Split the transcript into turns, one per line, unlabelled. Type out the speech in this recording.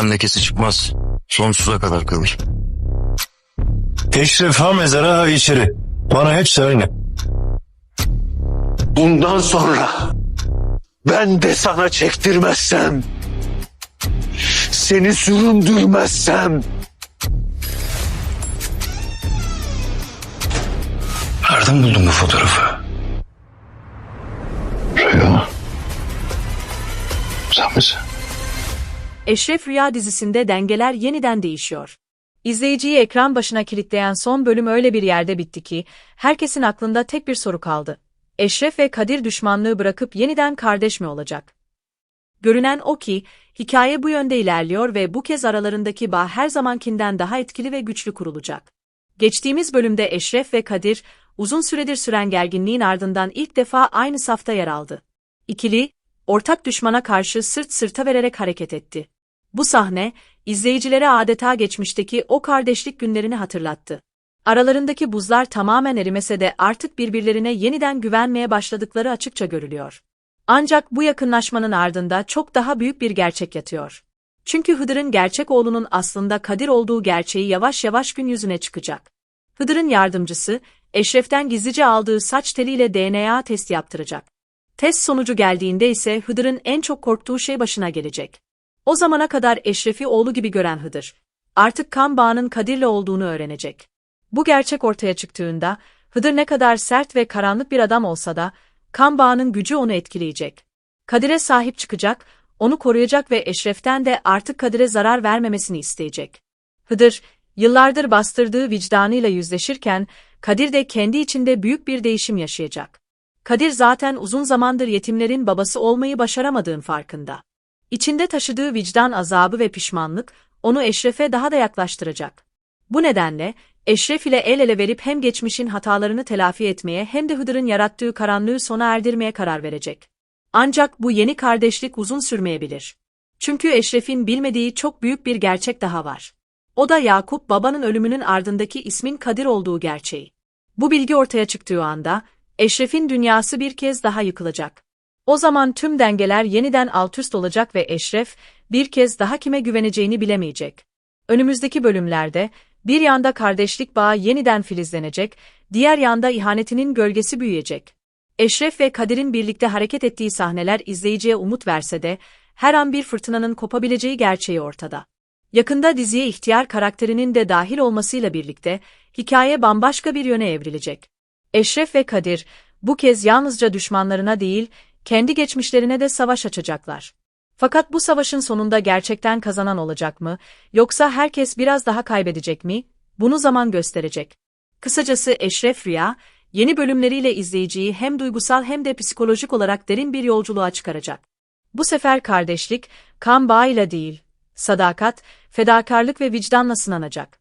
kan lekesi çıkmaz. Sonsuza kadar kalır.
Eşref ha mezara ha içeri. Bana hepsi aynı.
Bundan sonra ben de sana çektirmezsem, seni süründürmezsem
Nereden buldun bu fotoğrafı? Rüya. Sen misin?
Eşref Rüya dizisinde dengeler yeniden değişiyor. İzleyiciyi ekran başına kilitleyen son bölüm öyle bir yerde bitti ki, herkesin aklında tek bir soru kaldı. Eşref ve Kadir düşmanlığı bırakıp yeniden kardeş mi olacak? Görünen o ki, hikaye bu yönde ilerliyor ve bu kez aralarındaki bağ her zamankinden daha etkili ve güçlü kurulacak. Geçtiğimiz bölümde Eşref ve Kadir, uzun süredir süren gerginliğin ardından ilk defa aynı safta yer aldı. İkili, ortak düşmana karşı sırt sırta vererek hareket etti. Bu sahne, izleyicilere adeta geçmişteki o kardeşlik günlerini hatırlattı. Aralarındaki buzlar tamamen erimese de artık birbirlerine yeniden güvenmeye başladıkları açıkça görülüyor. Ancak bu yakınlaşmanın ardında çok daha büyük bir gerçek yatıyor. Çünkü Hıdır'ın gerçek oğlunun aslında Kadir olduğu gerçeği yavaş yavaş gün yüzüne çıkacak. Hıdır'ın yardımcısı, Eşref'ten gizlice aldığı saç teliyle DNA testi yaptıracak. Test sonucu geldiğinde ise Hıdır'ın en çok korktuğu şey başına gelecek. O zamana kadar Eşref'i oğlu gibi gören Hıdır, artık kan bağının Kadir'le olduğunu öğrenecek. Bu gerçek ortaya çıktığında, Hıdır ne kadar sert ve karanlık bir adam olsa da, kan bağının gücü onu etkileyecek. Kadir'e sahip çıkacak, onu koruyacak ve Eşref'ten de artık Kadir'e zarar vermemesini isteyecek. Hıdır, yıllardır bastırdığı vicdanıyla yüzleşirken, Kadir de kendi içinde büyük bir değişim yaşayacak. Kadir zaten uzun zamandır yetimlerin babası olmayı başaramadığın farkında. İçinde taşıdığı vicdan azabı ve pişmanlık, onu Eşref'e daha da yaklaştıracak. Bu nedenle, Eşref ile el ele verip hem geçmişin hatalarını telafi etmeye hem de Hıdır'ın yarattığı karanlığı sona erdirmeye karar verecek. Ancak bu yeni kardeşlik uzun sürmeyebilir. Çünkü Eşref'in bilmediği çok büyük bir gerçek daha var. O da Yakup babanın ölümünün ardındaki ismin Kadir olduğu gerçeği. Bu bilgi ortaya çıktığı anda, Eşref'in dünyası bir kez daha yıkılacak. O zaman tüm dengeler yeniden altüst olacak ve Eşref, bir kez daha kime güveneceğini bilemeyecek. Önümüzdeki bölümlerde, bir yanda kardeşlik bağı yeniden filizlenecek, diğer yanda ihanetinin gölgesi büyüyecek. Eşref ve Kadir'in birlikte hareket ettiği sahneler izleyiciye umut verse de, her an bir fırtınanın kopabileceği gerçeği ortada. Yakında diziye ihtiyar karakterinin de dahil olmasıyla birlikte, hikaye bambaşka bir yöne evrilecek. Eşref ve Kadir, bu kez yalnızca düşmanlarına değil, kendi geçmişlerine de savaş açacaklar. Fakat bu savaşın sonunda gerçekten kazanan olacak mı, yoksa herkes biraz daha kaybedecek mi? Bunu zaman gösterecek. Kısacası Eşref Rüya, yeni bölümleriyle izleyiciyi hem duygusal hem de psikolojik olarak derin bir yolculuğa çıkaracak. Bu sefer kardeşlik, kan bağıyla değil, sadakat, fedakarlık ve vicdanla sınanacak.